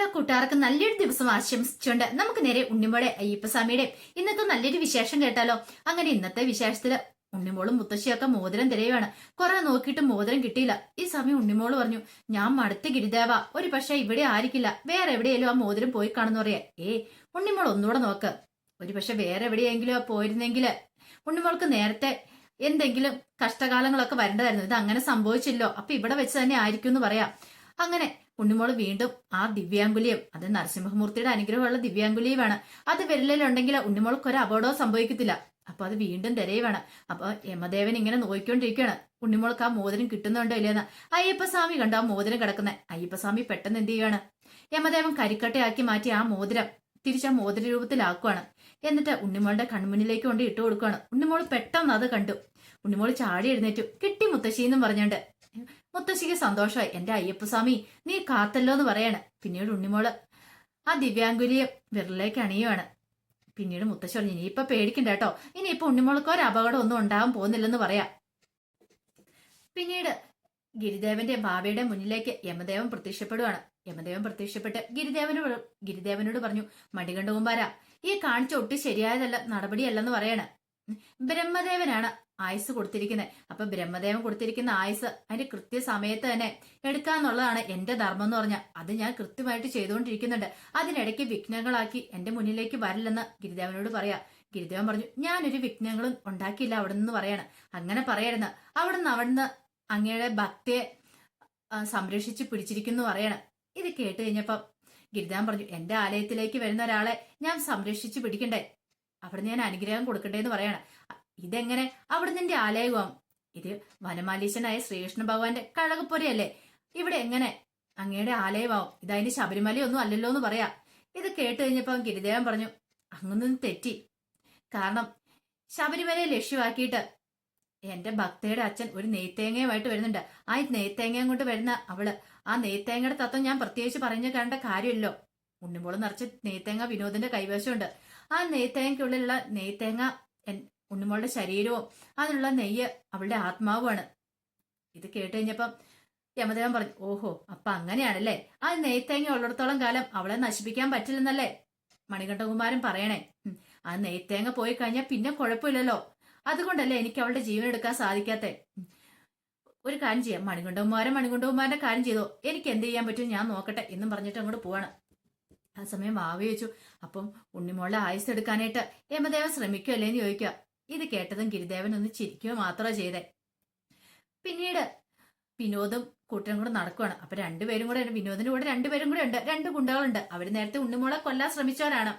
എല്ലാ കൂട്ടുകാർക്കും നല്ലൊരു ദിവസം ആശംസിച്ചുകൊണ്ട് നമുക്ക് നേരെ ഉണ്ണിമോളെ അയ്യപ്പസ്വാമിയുടെ ഇന്നത്തെ നല്ലൊരു വിശേഷം കേട്ടാലോ? അങ്ങനെ ഇന്നത്തെ വിശേഷത്തിൽ ഉണ്ണിമോളും മുത്തശ്ശിയൊക്കെ മോതിരം തിരയുവാണ് കുറെ നോക്കിയിട്ട് മോതിരം കിട്ടിയില്ല. ഈ സമയം ഉണ്ണിമോൾ പറഞ്ഞു ഞാൻ മടുത്ത് ഗിരിദേവ. ഒരു പക്ഷെ ഇവിടെ ആയിരിക്കില്ല വേറെ എവിടെയെങ്കിലും ആ മോതിരം പോയി കാണുന്നു പറയാ. ഏ ഉണ്ണിമോൾ ഒന്നുകൂടെ നോക്ക്. ഒരു പക്ഷെ വേറെ എവിടെയെങ്കിലും പോയിരുന്നെങ്കിൽ ഉണ്ണിമോൾക്ക് നേരത്തെ എന്തെങ്കിലും കഷ്ടകാലങ്ങളൊക്കെ വരേണ്ടതായിരുന്നു. ഇത് അങ്ങനെ സംഭവിച്ചില്ലോ. അപ്പൊ ഇവിടെ വെച്ച് തന്നെ ആയിരിക്കും എന്ന് പറയാം. അങ്ങനെ ഉണ്ണിമോൾ വീണ്ടും ആ ദിവ്യാങ്കുലിയം അത് നരസിംഹമൂർത്തിയുടെ അനുഗ്രഹമുള്ള ദിവ്യാങ്കുലിയുമാണ് അത് വിരലിലുണ്ടെങ്കിൽ ഉണ്ണിമോൾക്ക് ഒരു അപകടവും സംഭവിക്കത്തില്ല. അപ്പൊ അത് വീണ്ടും തിരയുവാണ്. അപ്പൊ യമദേവൻ ഇങ്ങനെ നോക്കിക്കൊണ്ടിരിക്കുകയാണ് ഉണ്ണിമോൾക്ക് ആ മോതിരം കിട്ടുന്നുണ്ടോ ഇല്ലെന്ന് അയ്യപ്പസ്വാമി കണ്ടു ആ മോതിരം കിടക്കുന്നത്. അയ്യപ്പസ്വാമി പെട്ടെന്ന് എന്ത് ചെയ്യുകയാണ് യമദേവൻ കരിക്കട്ടയാക്കി മാറ്റി ആ മോതിരം തിരിച്ച് ആ മോതിര രൂപത്തിലാക്കുവാണ്. എന്നിട്ട് ഉണ്ണിമോളുടെ കൺമുന്നിലേക്ക് കൊണ്ട് ഇട്ടു കൊടുക്കുകയാണ് ഉണ്ണിമോൾ പെട്ടെന്ന് അത് കണ്ടു. ഉണ്ണിമോൾ ചാടി എഴുന്നേറ്റു. കിട്ടി മുത്തശ്ശി എന്നും പറഞ്ഞുകൊണ്ട് മുത്തശ്ശിക്ക് സന്തോഷമായി എന്റെ അയ്യപ്പസ്വാമി നീ കാത്തല്ലോ എന്ന് പറയാണ്. പിന്നീട് ഉണ്ണിമോൾ ആ ദിവ്യാങ്കുലിയെ വിരലിലേക്ക് അണിയുവാണ്. പിന്നീട് മുത്തശ്ശി പറഞ്ഞു ഇനിയിപ്പൊ പേടിക്കണ്ട കേട്ടോ ഇനിയിപ്പൊ ഉണ്ണിമോൾക്ക് ഒരു അപകടം ഒന്നും ഉണ്ടാകാൻ പോകുന്നില്ലെന്ന് പറയാ. പിന്നീട് ഗിരിദേവന്റെ ബാബയുടെ മുന്നിലേക്ക് യമദേവൻ പ്രത്യക്ഷപ്പെടുവാണ്. യമദേവൻ പ്രത്യക്ഷപ്പെട്ട് ഗിരിദേവനോട് ഗിരിദേവനോട് പറഞ്ഞു മടികണ്ട കുമ്പാര ഈ കാണിച്ച ഒട്ടി ശരിയായതല്ല നടപടിയല്ലെന്ന് പറയാണ്. ബ്രഹ്മദേവനാണ്. ആയുസ് കൊടുത്തിരിക്കുന്നത് അപ്പൊ ബ്രഹ്മദേവൻ കൊടുത്തിരിക്കുന്ന ആയുസ് അതിന്റെ കൃത്യസമയത്ത് തന്നെ എടുക്കാന്നുള്ളതാണ് എന്റെ ധർമ്മം എന്ന് പറഞ്ഞാൽ. അത് ഞാൻ കൃത്യമായിട്ട് ചെയ്തുകൊണ്ടിരിക്കുന്നുണ്ട്. അതിനിടയ്ക്ക് വിഘ്നങ്ങളാക്കി എന്റെ മുന്നിലേക്ക് വരില്ലെന്ന് ഗിരിദേവനോട് പറയാ. ഗിരിദേവൻ പറഞ്ഞു ഞാനൊരു വിഘ്നങ്ങളും ഉണ്ടാക്കിയില്ല അവിടെ നിന്ന് പറയാണ്. അങ്ങനെ പറയരുന്ന് അവിടുന്ന് അവിടുന്ന് അങ്ങയുടെ ഭക്തിയെ സംരക്ഷിച്ച് പിടിച്ചിരിക്കുന്നു പറയാണ്. ഇത് കേട്ട് കഴിഞ്ഞപ്പം ഗിരിദേവൻ പറഞ്ഞു എന്റെ ആലയത്തിലേക്ക് വരുന്ന ഒരാളെ ഞാൻ സംരക്ഷിച്ച് പിടിക്കണ്ടേ? അവിടെ ഞാൻ അനുഗ്രഹം കൊടുക്കണ്ടേ എന്ന് പറയാണ്. ഇതെങ്ങനെ അവിടെ നിന്റെ ആലയവും? ഇത് വനമാലീശനായ ശ്രീകൃഷ്ണ ഭഗവാന്റെ കഴകപ്പുരയല്ലേ? ഇവിടെ എങ്ങനെ? അങ്ങയുടെ ആലയമാവും. ഇതതിന്റെ ശബരിമലയൊന്നും അല്ലല്ലോ എന്ന് പറയാ. ഇത് കേട്ട് കഴിഞ്ഞപ്പോ ഗിരിദേവൻ പറഞ്ഞു അങ്ങൊന്നും തെറ്റി. കാരണം ശബരിമലയെ ലക്ഷ്യമാക്കിയിട്ട് എന്റെ ഭക്തയുടെ അച്ഛൻ ഒരു നെയ്ത്തേങ്ങയുമായിട്ട് വരുന്നുണ്ട്. ആ നെയ്ത്തേങ്ങയും കൊണ്ട് വരുന്ന അവൾ ആ നെയ്ത്തേങ്ങയുടെ തത്വം ഞാൻ പ്രത്യേകിച്ച് പറഞ്ഞു കണ്ട കാര്യമല്ലോ. ഉണ്ണിമോൾ നിറച്ച് നെയ്ത്തേങ്ങ വിനോദിന്റെ കൈവശമുണ്ട്. ആ നെയ്ത്തേങ്ങയ്ക്കുള്ളിലുള്ള നെയ്ത്തേങ്ങ ഉണ്ണിമോളുടെ ശരീരവും അതിനുള്ള നെയ്യ് അവളുടെ ആത്മാവുമാണ്. ഇത് കേട്ട് കഴിഞ്ഞപ്പം യമദേവൻ പറഞ്ഞു ഓഹോ അപ്പൊ അങ്ങനെയാണല്ലേ? ആ നെയ്ത്തേങ്ങ ഉള്ളിടത്തോളം കാലം അവളെ നശിപ്പിക്കാൻ പറ്റില്ലെന്നല്ലേ? മണികണ്ഠകുമാരൻ പറയണേ ആ നെയ്ത്തേങ്ങ പോയി കഴിഞ്ഞാൽ പിന്നെ കുഴപ്പമില്ലല്ലോ. അതുകൊണ്ടല്ലേ എനിക്ക് അവളുടെ ജീവൻ എടുക്കാൻ സാധിക്കാത്തെ? ഒരു കാര്യം ചെയ്യാം. മണികണ്ഠകുമാരൻ മണികണ്ഠകുമാരന്റെ കാര്യം ചെയ്തോ. എനിക്ക് എന്ത് ചെയ്യാൻ പറ്റും ഞാൻ നോക്കട്ടെ എന്നും പറഞ്ഞിട്ട് അങ്ങോട്ട് പോവാണ്. ആ സമയം വാവി അപ്പം ഉണ്ണിമോളെ ആയുസ് എടുക്കാനായിട്ട് യമദേവൻ ശ്രമിക്കുമല്ലേ എന്ന് ചോദിക്കുക. ഇത് കേട്ടതും ഗിരിദേവൻ ഒന്ന് ചിരിക്കുക മാത്രമേ ചെയ്തേ. പിന്നീട് വിനോദും കൂട്ടരും കൂടെ നടക്കുവാണ്. അപ്പൊ രണ്ടുപേരും കൂടെ. വിനോദിന്റെ കൂടെ രണ്ടുപേരും കൂടെ ഉണ്ട്. രണ്ട് ഗുണ്ടകളുണ്ട്. അവർ നേരത്തെ ഉണ്ണുമോളെ കൊല്ലാൻ ശ്രമിച്ചവരാണ്.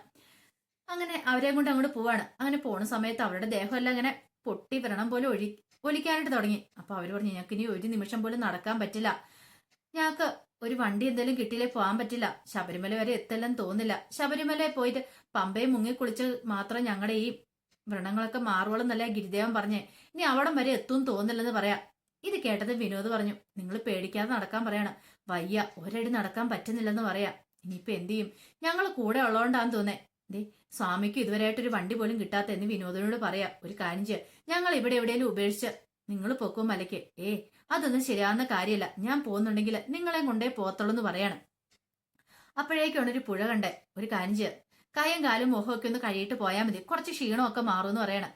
അങ്ങനെ അവരെ കൊണ്ട് അങ്ങോട്ട് പോവാണ്. അങ്ങനെ പോണ സമയത്ത് അവരുടെ ദേഹമെല്ലാം അങ്ങനെ പൊട്ടി വ്രണം പോലെ ഒഴി ഒലിക്കാനായിട്ട് തുടങ്ങി. അപ്പൊ അവർ പറഞ്ഞു ഞങ്ങൾക്ക് ഇനി ഒരു നിമിഷം പോലും നടക്കാൻ പറ്റില്ല. ഞങ്ങൾക്ക് ഒരു വണ്ടി എന്തെങ്കിലും കിട്ടിയില്ലേ പോകാൻ പറ്റില്ല. ശബരിമല വരെ എത്തല്ലെന്ന് തോന്നില്ല ശബരിമല പോയിട്ട് പമ്പയെ മുങ്ങി കുളിച്ച് മാത്രം ഞങ്ങളുടെ ഈ വ്രണങ്ങളൊക്കെ മാറുവോളം ഗിരിദേവൻ പറഞ്ഞേ. ഇനി അവിടം വരെ എത്തും തോന്നില്ലെന്ന് പറയാ. ഇത് കേട്ടത് വിനോദ് പറഞ്ഞു. നിങ്ങൾ പേടിക്കാതെ നടക്കാൻ പറയണം. വയ്യ ഒരടി നടക്കാൻ പറ്റുന്നില്ലെന്ന് പറയാം. ഇനിയിപ്പോ എന്ത് ചെയ്യും? ഞങ്ങൾ കൂടെ ഉള്ളതുകൊണ്ടാന്ന് തോന്നേ. ദേ സ്വാമിക്ക് ഇതുവരെയായിട്ട് ഒരു വണ്ടി പോലും കിട്ടാത്ത എന്ന് വിനോദിനോട് പറയാ. ഒരു കാര്യം ചെയ്യാം. ഞങ്ങൾ ഇവിടെ എവിടെയെങ്കിലും ഉപേക്ഷിച്ച് നിങ്ങൾ പൊക്കും മലയ്ക്ക്. ഏ അതൊന്നും ശരിയാവുന്ന കാര്യമല്ല ഞാൻ പോകുന്നുണ്ടെങ്കിൽ നിങ്ങളെ കൊണ്ടേ പോത്തുള്ളൂ എന്ന് പറയാണ്. അപ്പോഴേക്കാണ് ഒരു പുഴ കണ്ടേ. ഒരു കാര്യം ചെയ്യുക കൈയും കാലും മുഖമൊക്കെ ഒന്ന് കഴിയിട്ട് പോയാൽ മതി. കുറച്ച് ക്ഷീണമൊക്കെ മാറുമെന്ന് പറയണം.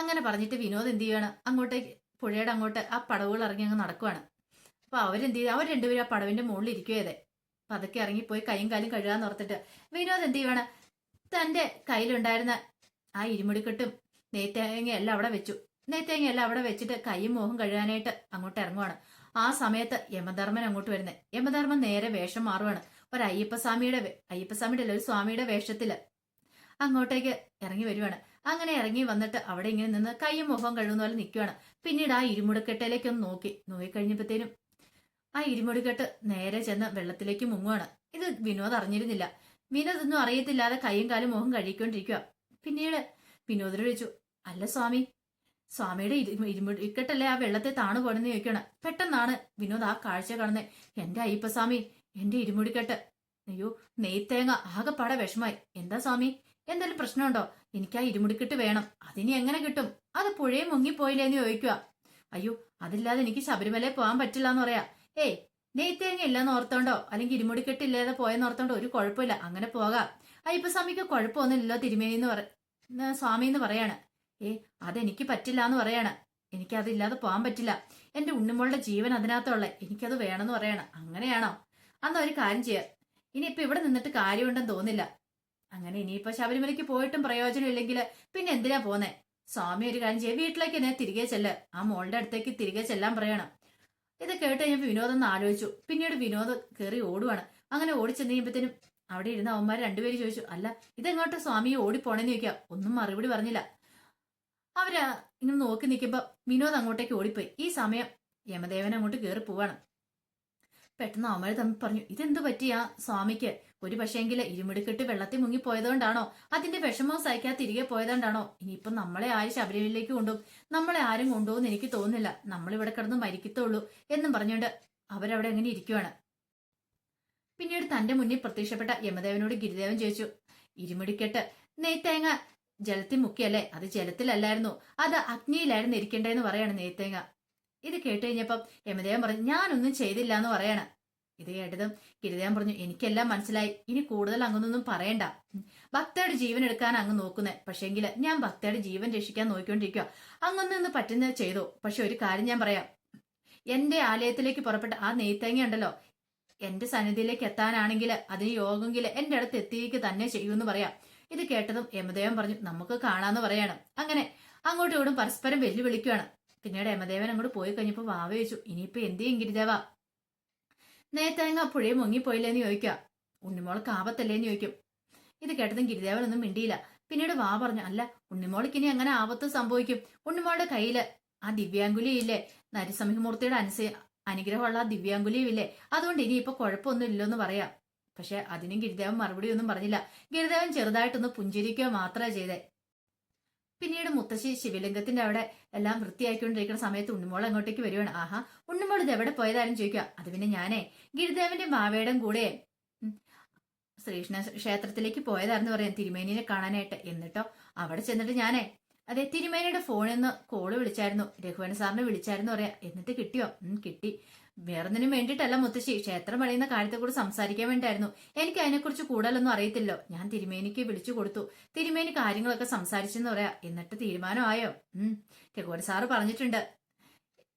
അങ്ങനെ പറഞ്ഞിട്ട് വിനോദ് എന്ത് ചെയ്യാണ് അങ്ങോട്ടേക്ക് പുഴയുടെ അങ്ങോട്ട് ആ പടവുകൾ ഇറങ്ങി അങ്ങ് നടക്കുവാണ്. അപ്പൊ അവരെന്ത് ചെയ്തു അവർ രണ്ടുപേരും ആ പടവിന്റെ മുകളിൽ ഇരിക്കുകയതെ അതൊക്കെ ഇറങ്ങിപ്പോയി കൈയും കാലും കഴുകാന്ന് ഓർത്തിട്ട് വിനോദ് എന്ത് ചെയ്യുവാണ്? തന്റെ കയ്യിലുണ്ടായിരുന്ന ആ ഇരുമുടിക്കെട്ടും നെയ്ത്തേങ്ങ എല്ലാം അവിടെ വെച്ചു. നെയ്ത്തേങ്ങ എല്ലാം അവിടെ വെച്ചിട്ട് കൈയും മോഹം കഴുകാനായിട്ട് അങ്ങോട്ട് ഇറങ്ങുവാണ്. ആ സമയത്ത് യമധർമ്മൻ അങ്ങോട്ട് വരുന്നത് യമധർമ്മൻ നേരെ വേഷം മാറുവാണ്. ഒരു അയ്യപ്പസ്വാമിയുടെ അയ്യപ്പസ്വാമിയുടെ അല്ല ഒരു സ്വാമിയുടെ വേഷത്തിൽ അങ്ങോട്ടേക്ക് ഇറങ്ങി വരുവാണ്. അങ്ങനെ ഇറങ്ങി വന്നിട്ട് അവിടെ ഇങ്ങനെ നിന്ന് കൈയും മുഖവും കഴുകുന്ന പോലെ നിൽക്കുവാണ് പിന്നീട് ആ ഇരുമുടിക്കെട്ടിലേക്ക് ഒന്ന് നോക്കി. നോക്കിക്കഴിഞ്ഞപ്പോഴത്തേനും ആ ഇരുമുടിക്കെട്ട് നേരെ ചെന്ന് വെള്ളത്തിലേക്ക് മുങ്ങുവാണ്. ഇത് വിനോദ് അറിഞ്ഞിരുന്നില്ല. വിനോദ് ഒന്നും അറിയത്തില്ലാതെ കൈയും കാലും മുഖം കഴുകിക്കൊണ്ടിരിക്കുക പിന്നീട് വിനോദിനോട് ചോദിച്ചു അല്ല സ്വാമി സ്വാമിയുടെ ഇരു- ഇരുമുടിക്കെട്ടല്ലേ ആ വെള്ളത്തെ താണു പോണെന്ന് ചോദിക്കണം പെട്ടെന്നാണ് വിനോദ് ആ കാഴ്ച കാണുന്നത് എന്റെ അയ്യപ്പസ്വാമി എന്റെ ഇരുമുടിക്കെട്ട് അയ്യോ നെയ്ത്തേങ്ങ ആകെപ്പാടെ വിഷമായി. എന്താ സ്വാമി? എന്തെങ്കിലും പ്രശ്നമുണ്ടോ? എനിക്ക് ആ ഇരുമുടിക്കിട്ട് വേണം. അതിനി എങ്ങനെ കിട്ടും? അത് പുഴയെ മുങ്ങിപ്പോയില്ലേന്ന് ചോദിക്കുക അയ്യോ അതില്ലാതെ എനിക്ക് ശബരിമലയിൽ പോകാൻ പറ്റില്ല എന്ന് പറയാ. ഏയ് നെയ്ത്തേങ്ങ ഇല്ലെന്ന് ഓർത്തോണ്ടോ? അല്ലെങ്കിൽ ഇരുമുടിക്കെട്ടില്ലാതെ പോയെന്ന് ഓർത്തോണ്ടോ? ഒരു കുഴപ്പമില്ല. അങ്ങനെ പോകാം. അയ്യപ്പസ്വാമിക്ക് കുഴപ്പമൊന്നുമില്ലല്ലോ തിരുമേനി എന്ന് പറ സ്വാമി എന്ന് പറയാണ്. ഏ അതെനിക്ക് പറ്റില്ല എന്ന് പറയാണ്. എനിക്കതില്ലാതെ പോകാൻ പറ്റില്ല. എന്റെ ഉണ്ണിമോളുടെ ജീവൻ അതിനകത്തുള്ള. എനിക്കത് വേണമെന്ന് പറയണം. അങ്ങനെയാണോ? അന്ന് ഒരു കാര്യം ചെയ്യാം. ഇനിയിപ്പോ ഇവിടെ നിന്നിട്ട് കാര്യമുണ്ടെന്ന് തോന്നില്ല. അങ്ങനെ ഇനിയിപ്പോ ശബരിമലയ്ക്ക് പോയിട്ടും പ്രയോജനം ഇല്ലെങ്കിൽ പിന്നെ എന്തിനാ പോന്നെ? സ്വാമി ഒരു കാര്യം ചെയ്യാം വീട്ടിലേക്ക് എന്നെ തിരികെ ചെല്ല്. ആ മോളുടെ അടുത്തേക്ക് തിരികെ ചെല്ലാൻ പറയണം. ഇത് കേട്ട് കഴിഞ്ഞപ്പോൾ വിനോദം ഒന്ന് ആലോചിച്ചു. പിന്നീട് വിനോദ് കയറി ഓടുവാണ്. അങ്ങനെ ഓടിച്ചെന്ന് കഴിയുമ്പോഴത്തേനും അവിടെ ഇരുന്ന അവന്മാർ രണ്ടുപേരും ചോദിച്ചു അല്ല ഇതെങ്ങോട്ട് സ്വാമി ഓടിപ്പോണെന്ന് ചോദിക്കാം? ഒന്നും മറുപടി പറഞ്ഞില്ല. അവർ ഇങ്ങനെ നോക്കി നിൽക്കുമ്പോ വിനോദ് അങ്ങോട്ടേക്ക് ഓടിപ്പോയി. ഈ സമയം യമദേവൻ അങ്ങോട്ട് കയറി പോവാണ്. പെട്ടെന്ന് അവന്മാർ തമ്മിൽ പറഞ്ഞു ഇതെന്ത് പറ്റിയാ സ്വാമിക്ക്? ഒരു പക്ഷേങ്കിൽ ഇരുമിടുക്കിട്ട് വെള്ളത്തിൽ മുങ്ങി പോയതുകൊണ്ടാണോ? അതിന്റെ വിഷമവും സഹിക്കാതെ തിരികെ പോയതുകൊണ്ടാണോ? ഇനിയിപ്പം നമ്മളെ ആര് ശബരിമലയിലേക്ക് കൊണ്ടുപോകും? നമ്മളെ ആരും കൊണ്ടുപോകുന്ന എനിക്ക് തോന്നുന്നില്ല. നമ്മൾ ഇവിടെ കിടന്ന് മരിക്കത്തുള്ളൂ എന്നും പറഞ്ഞുകൊണ്ട് അവരവിടെ അങ്ങനെ ഇരിക്കുവാണ്. പിന്നീട് തന്റെ മുന്നിൽ പ്രത്യക്ഷപ്പെട്ട യമദേവനോട് ഗിരിദേവൻ ചോദിച്ചു ഇരുമിടിക്കെട്ട് നെയ്ത്തേങ്ങ ജലത്തിൽ മുക്കിയല്ലേ? അത് ജലത്തിലല്ലായിരുന്നു. അത് അഗ്നിയിലായിരുന്നു ഇരിക്കേണ്ടതെന്ന് പറയാണ് നെയ്ത്തേങ്ങ. ഇത് കേട്ട് കഴിഞ്ഞപ്പം യമദേവൻ പറഞ്ഞു ഞാനൊന്നും ചെയ്തില്ല എന്ന് പറയണം. ഇത് കേട്ടതും ഗിരിദേവൻ പറഞ്ഞു എനിക്കെല്ലാം മനസ്സിലായി. ഇനി കൂടുതൽ അങ്ങനൊന്നും പറയണ്ട. ഭക്തയുടെ ജീവൻ എടുക്കാൻ അങ്ങ് നോക്കുന്നേ. പക്ഷേങ്കിൽ ഞാൻ ഭക്തയുടെ ജീവൻ രക്ഷിക്കാൻ നോക്കിക്കൊണ്ടിരിക്കുക അങ്ങൊന്നും പറ്റുന്ന ചെയ്തു. പക്ഷെ ഒരു കാര്യം ഞാൻ പറയാം. എന്റെ ആലയത്തിലേക്ക് പുറപ്പെട്ട ആ നെയ്ത്തേങ്ങ ഉണ്ടല്ലോ എന്റെ സന്നിധിയിലേക്ക് എത്താനാണെങ്കിൽ അതിന് യോഗമെങ്കിൽ എന്റെ അടുത്ത് എത്തിയേക്ക് തന്നെ ചെയ്യുമെന്ന് പറയാം. ഇത് കേട്ടതും യമദേവൻ പറഞ്ഞു നമുക്ക് കാണാന്ന് പറയാണ്. അങ്ങനെ അങ്ങോട്ടും ഇങ്ങോട്ടും പരസ്പരം വെല്ലുവിളിക്കുകയാണ് പിന്നീട് യമദേവൻ അങ്ങോട്ട് പോയി കഴിഞ്ഞപ്പോ വാവ ചോദിച്ചു ഇനിയിപ്പോ എന്ത് ചെയ്യും ഗിരിദേവ? നേത്തേങ്ങ പുഴയെ മുങ്ങിപ്പോയില്ലേന്ന് ചോദിക്കുക ഉണ്ണിമോൾക്ക് ആപത്തല്ലേന്ന് ചോദിക്കും. ഇത് കേട്ടതും ഗിരിദേവൻ ഒന്നും മിണ്ടിയില്ല. പിന്നീട് വാ പറഞ്ഞു അല്ല ഉണ്ണിമോൾക്ക് ഇനി അങ്ങനെ ആപത്ത് സംഭവിക്കും. ഉണ്ണിമോളുടെ കയ്യിൽ ആ ദിവ്യാങ്കുലി ഇല്ലേ? നരസിംഹമൂർത്തിയുടെ അനുസ അനുഗ്രഹമുള്ള ആ ദിവ്യാങ്കുലിയും ഇല്ലേ? അതുകൊണ്ട് ഇനി ഇപ്പൊ കുഴപ്പമൊന്നും ഇല്ലെന്ന് പറയാം. പക്ഷെ അതിനും ഗിരിദേവൻ മറുപടി ഒന്നും പറഞ്ഞില്ല. ഗിരിദേവൻ ചെറുതായിട്ടൊന്ന് പുഞ്ചിരിക്കുക മാത്രമേ ചെയ്തേ. പിന്നീട് മുത്തശ്ശി ശിവലിംഗത്തിന്റെ അവിടെ എല്ലാം വൃത്തിയാക്കിക്കൊണ്ടിരിക്കുന്ന സമയത്ത് ഉണ്ണുമോൾ അങ്ങോട്ടേക്ക് വരുവാണ്. ആഹാ ഉണ്ണുമോൾ ഇത് എവിടെ പോയതാരും ചോദിക്കുക. അത് പിന്നെ ഞാനേ ഗിരിദേവന്റെ മാവേടം കൂടെ ശ്രീകൃഷ്ണ ക്ഷേത്രത്തിലേക്ക് പോയതായിരുന്നു പറയാം തിരുമേനിനെ കാണാനായിട്ട്. എന്നിട്ടോ അവിടെ ചെന്നിട്ട് ഞാനേ അതെ തിരുമേനിയുടെ ഫോണിൽ നിന്ന് കോൾ വിളിച്ചായിരുന്നു. രഘുവൻ സാറിനെ വിളിച്ചായിരുന്നു പറയാ എന്നിട്ട് കിട്ടിയോ? കിട്ടി. വേറൊന്നിനും വേണ്ടിയിട്ടല്ല മുത്തശ്ശി. ക്ഷേത്രം പണിയുന്ന കാര്യത്തെക്കുറിച്ച് സംസാരിക്കാൻ വേണ്ടിയായിരുന്നു. എനിക്ക് അതിനെക്കുറിച്ച് കൂടുതലൊന്നും അറിയത്തില്ലോ ഞാൻ തിരുമേനിക്ക് വിളിച്ചു കൊടുത്തു. തിരുമേനി കാര്യങ്ങളൊക്കെ സംസാരിച്ചെന്ന് പറയാ. എന്നിട്ട് തീരുമാനമായോ? ഉം. രഘുവൻ സാറ് പറഞ്ഞിട്ടുണ്ട്.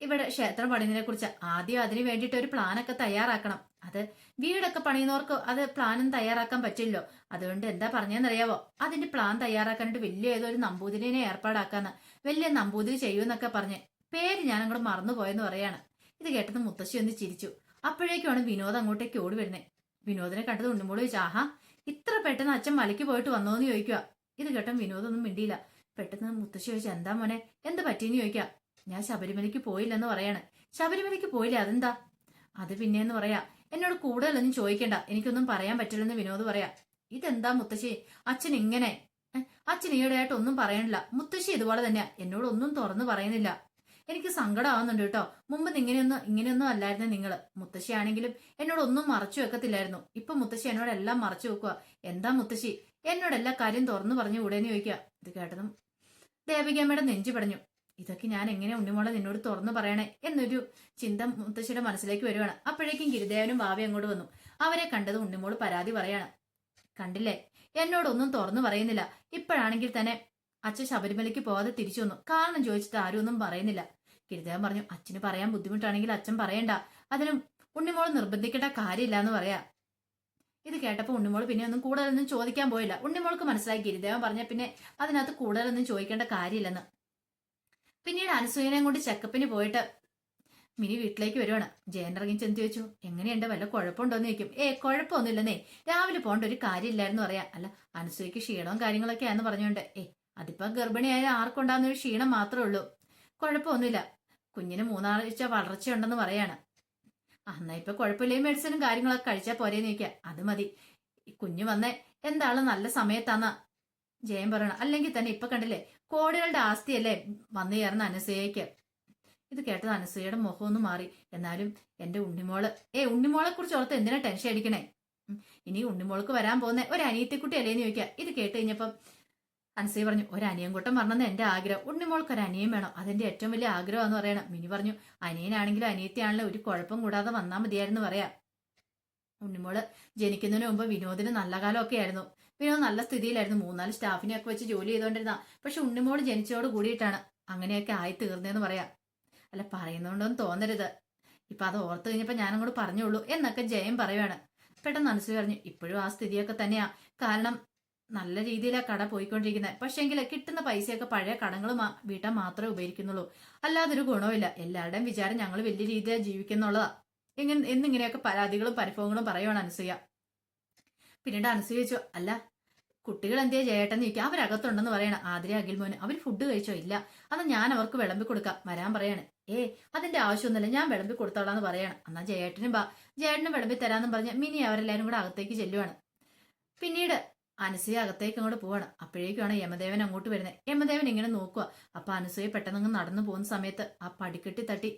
ഇവിടെ ക്ഷേത്രം പണിയുന്നതിനെ കുറിച്ച് ആദ്യം അതിന് വേണ്ടിയിട്ട് ഒരു പ്ലാനൊക്കെ തയ്യാറാക്കണം. അത് വീടൊക്കെ പണിയുന്നവർക്ക് അത് പ്ലാനും തയ്യാറാക്കാൻ പറ്റില്ലോ അതുകൊണ്ട് എന്താ പറഞ്ഞതെന്നറിയാവോ? അതിന്റെ പ്ലാൻ തയ്യാറാക്കാനായിട്ട് വലിയ ഏതോ ഒരു നമ്പൂതിരിനെ ഏർപ്പാടാക്കാന്ന്. വലിയ നമ്പൂതിരി ചെയ്യൂന്നൊക്കെ പറഞ്ഞ്. പേര് ഞാൻ അങ്ങോട്ട് മറന്നുപോയെന്ന് പറയാണ്. ഇത് കേട്ടത് മുത്തശ്ശി ഒന്ന് ചിരിച്ചു. അപ്പോഴേക്കുമാണ് വിനോദ് അങ്ങോട്ടേക്ക് ഓടി വരുന്നത് വിനോദിനെ കണ്ടത് ഉണ്ടുമ്പോൾ ചോദിച്ചു ആഹാ ഇത്ര പെട്ടെന്ന് അച്ഛൻ മലയ്ക്ക് പോയിട്ട് വന്നോന്ന് ചോദിക്കുക ഇത് കേട്ടോ വിനോദൊന്നും മിണ്ടിയില്ല. പെട്ടെന്ന് മുത്തശ്ശി ചോദിച്ചു എന്താ മോനെ എന്ത് പറ്റിയെന്ന് ചോദിക്കുക ഞാൻ ശബരിമലയ്ക്ക് പോയില്ലെന്ന് പറയാണ്. ശബരിമലയ്ക്ക് പോയില്ല? അതെന്താ? അത് പിന്നെയെന്ന് പറയാ. എന്നോട് കൂടുതലൊന്നും ചോദിക്കണ്ട. എനിക്കൊന്നും പറയാൻ പറ്റില്ലെന്ന് വിനോദ് പറയാ. ഇതെന്താ മുത്തശ്ശി? അച്ഛൻ ഇങ്ങനെ അച്ഛൻ ഈയിടെയായിട്ട് ഒന്നും പറയണില്ല. മുത്തശ്ശി ഇതുപോലെ തന്നെയാ. എന്നോട് ഒന്നും തുറന്നു പറയുന്നില്ല. എനിക്ക് സങ്കടമാവുന്നുണ്ട് കേട്ടോ. മുമ്പ് ഇങ്ങനെയൊന്നും ഇങ്ങനെയൊന്നും അല്ലായിരുന്നു നിങ്ങൾ മുത്തശ്ശിയാണെങ്കിലും എന്നോട് ഒന്നും മറച്ചു വെക്കത്തില്ലായിരുന്നു. ഇപ്പൊ മുത്തശ്ശി എന്നോട് എല്ലാം മറച്ചു വെക്കുക എന്താ മുത്തശ്ശി? എന്നോട് എല്ലാ കാര്യം തുറന്നു പറഞ്ഞു ഉടനെ ചോദിക്കുക ഇത് കേട്ടതും ദേവികമ്മയുടെ നെഞ്ചു പടഞ്ഞു. ഇതൊക്കെ ഞാൻ എങ്ങനെ ഉണ്ണിമോളെ നിന്നോട് തുറന്നു പറയണേ എന്നൊരു ചിന്ത മുത്തശ്ശിയുടെ മനസ്സിലേക്ക് വരുവാണ്. അപ്പോഴേക്കും ഗിരിദേവനും ഭാവി അങ്ങോട്ട് വന്നു. അവരെ കണ്ടത് ഉണ്ണിമോൾ പരാതി പറയാണ്. കണ്ടില്ലേ? എന്നോടൊന്നും തുറന്നു പറയുന്നില്ല. ഇപ്പോഴാണെങ്കിൽ തന്നെ അച്ഛൻ ശബരിമലയ്ക്ക് പോകാതെ തിരിച്ചു വന്നു. കാരണം ചോദിച്ചിട്ട് ആരും ഒന്നും പറയുന്നില്ല. ഗിരിദേവൻ പറഞ്ഞു അച്ഛന് പറയാൻ ബുദ്ധിമുട്ടാണെങ്കിൽ അച്ഛൻ പറയണ്ട. അതിന് ഉണ്ണിമോൾ നിർബന്ധിക്കേണ്ട കാര്യമില്ല എന്ന് പറയാ. ഇത് കേട്ടപ്പോൾ ഉണ്ണിമോൾ പിന്നെ ഒന്നും കൂടുതലൊന്നും ചോദിക്കാൻ പോയില്ല. ഉണ്ണിമോൾക്ക് മനസ്സിലായി. ഗിരിദേവൻ പറഞ്ഞ പിന്നെ അതിനകത്ത് കൂടുതലൊന്നും ചോദിക്കേണ്ട കാര്യമില്ലെന്ന്. പിന്നീട് അനസൂയനെയും കൊണ്ട് ചെക്കപ്പിന് പോയിട്ട് മിനി വീട്ടിലേക്ക് വരുവാണ്. ജയൻ ഇറങ്ങി ചെന്ന് ചോദിച്ചു എങ്ങനെയുണ്ട്? വല്ല കുഴപ്പമുണ്ടോന്ന് ചോദിക്കും ഏ കുഴപ്പമൊന്നുമില്ലെന്നേ. രാവിലെ പോകേണ്ട ഒരു കാര്യമില്ലായിരുന്നു പറയാം. അല്ല അനസൂയക്ക് ക്ഷീണവും കാര്യങ്ങളൊക്കെയാന്ന് പറഞ്ഞുകൊണ്ട് ഏ അതിപ്പോ ഗർഭിണിയായ ആർക്കുണ്ടാകുന്ന ഒരു ക്ഷീണം മാത്രമേ ഉള്ളൂ. കുഴപ്പമൊന്നുമില്ല. കുഞ്ഞിന് മൂന്നാഴ്ച വളർച്ചയുണ്ടെന്ന് പറയാണ്. അന്നാ ഇപ്പൊ കുഴപ്പമില്ലേ മെഡിസിനും കാര്യങ്ങളൊക്കെ കഴിച്ചാൽ പോരേ നോക്കിയാ അത് മതി. കുഞ്ഞു വന്നേ എന്താണ് നല്ല സമയത്താന്ന ജയം പറയണം. അല്ലെങ്കിൽ തന്നെ ഇപ്പൊ കണ്ടില്ലേ കോടികളുടെ ആസ്തിയല്ലേ വന്നു ചേർന്ന അനസൂയയ്ക്ക്. ഇത് കേട്ടത് അനസൂയയുടെ മുഖമൊന്നും മാറി. എന്നാലും എന്റെ ഉണ്ണിമോൾ ഏ ഉണ്ണിമോളെ കുറിച്ച് ഓർത്ത് എന്തിനാ ടെൻഷൻ അടിക്കണേ? ഇനി ഉണ്ണിമോൾക്ക് വരാൻ പോകുന്ന ഒരു അനിയത്തിക്കുട്ടി അല്ലേന്ന് ചോദിക്കുക ഇത് കേട്ട് കഴിഞ്ഞപ്പം അൻസി പറഞ്ഞു ഒരു അനിയൻകുട്ടം പറഞ്ഞെന്ന് എന്റെ ആഗ്രഹം. ഉണ്ണിമോൾക്ക് ഒരു അനിയൻ വേണം. അതെന്റെ ഏറ്റവും വലിയ ആഗ്രഹം എന്ന് പറയണം. മിനി പറഞ്ഞു അനിയനാണെങ്കിലും അനിയത്തിയാണെങ്കിലും ഒരു കുഴപ്പം കൂടാതെ വന്നാൽ മതിയായിരുന്നു പറയാം. ഉണ്ണിമോൾ ജനിക്കുന്നതിന് മുമ്പ് വിനോദിന് നല്ല കാലമൊക്കെ ആയിരുന്നു. വിനോദ് നല്ല സ്ഥിതിയിലായിരുന്നു. മൂന്നാൽ സ്റ്റാഫിനെയൊക്കെ വെച്ച് ജോലി ചെയ്തുകൊണ്ടിരുന്ന പക്ഷെ ഉണ്ണിമോൾ ജനിച്ചോട് കൂടിയിട്ടാണ്. അങ്ങനെയൊക്കെ ആയി തീർന്നതെന്ന് പറയാം. അല്ല പറയുന്നുണ്ടോന്ന് തോന്നരുത്. ഇപ്പൊ അത് ഓർത്ത് കഴിഞ്ഞപ്പോ ഞാനങ്ങോട്ട് പറഞ്ഞോളൂ എന്നൊക്കെ ജയം പറയുവാണ്. പെട്ടെന്ന് മനസ്സിൽ പറഞ്ഞു ഇപ്പോഴും ആ സ്ഥിതിയൊക്കെ തന്നെയാ. കാരണം നല്ല രീതിയിലാ കട പോയിക്കൊണ്ടിരിക്കുന്നത് പക്ഷെങ്കിൽ കിട്ടുന്ന പൈസയൊക്കെ പഴയ കടങ്ങൾ വീട്ടാൻ മാത്രമേ ഉപയോഗിക്കുന്നുള്ളൂ. അല്ലാതൊരു ഗുണമില്ല എല്ലാവരുടെയും വിചാരം ഞങ്ങൾ വലിയ രീതിയിൽ ജീവിക്കുന്നുള്ളതാ. ഇങ്ങനെ എന്നിങ്ങനെയൊക്കെ പരാതികളും പരിഭവങ്ങളും പറയുവാണ് അനുസൂയ. പിന്നീട് അനുസൂയ ചോദിച്ചു അല്ല കുട്ടികൾ എന്തേ ജയേട്ടൻ ചോദിക്കുക അവരകത്തുണ്ടെന്ന് പറയണം. ആതിര അഖിൽമോന് അവർ ഫുഡ് കഴിച്ചോ? ഇല്ല. അത് ഞാൻ അവർക്ക് വിളമ്പി കൊടുക്കാം. വരാൻ പറയാണ്. ഏ അതിന്റെ ആവശ്യമൊന്നുമില്ല. ഞാൻ വിളമ്പി കൊടുത്തോളാന്ന് പറയണം. എന്നാ ജയേട്ടനും ബാ ജയേട്ടനും വിളമ്പി തരാന്ന് പറഞ്ഞ് മിനി അവരെല്ലാരും കൂടെ അകത്തേക്ക് ചെല്ലുവാണ്. പിന്നീട് അനസൂയ അകത്തേക്ക് അങ്ങോട്ട് പോവാണ്. അപ്പോഴേക്കുമാണ് യമദേവൻ അങ്ങോട്ട് വരുന്നത് യമദേവൻ ഇങ്ങനെ നോക്കുക അപ്പൊ അനസൂയ പെട്ടെന്ന് നടന്നു പോകുന്ന സമയത്ത് ആ പടിക്കെട്ടി തട്ടി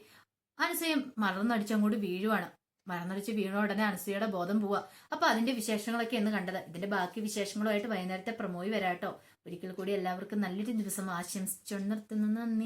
അനസൂയ മറന്നടിച്ച് അങ്ങോട്ട് വീഴുവാണ്. മറന്നടിച്ച് വീണ ഉടനെ അനസൂയയുടെ ബോധം പോവുക അപ്പൊ അതിന്റെ വിശേഷങ്ങളൊക്കെ എന്ന് കണ്ടത്. ഇതിന്റെ ബാക്കി വിശേഷങ്ങളുമായിട്ട് വൈകുന്നേരത്തെ പ്രമോയി വരാട്ടോ. ഒരിക്കൽ കൂടി എല്ലാവർക്കും നല്ലൊരു ദിവസം ആശംസിച്ചു നിർത്തുന്നു. നന്ദി.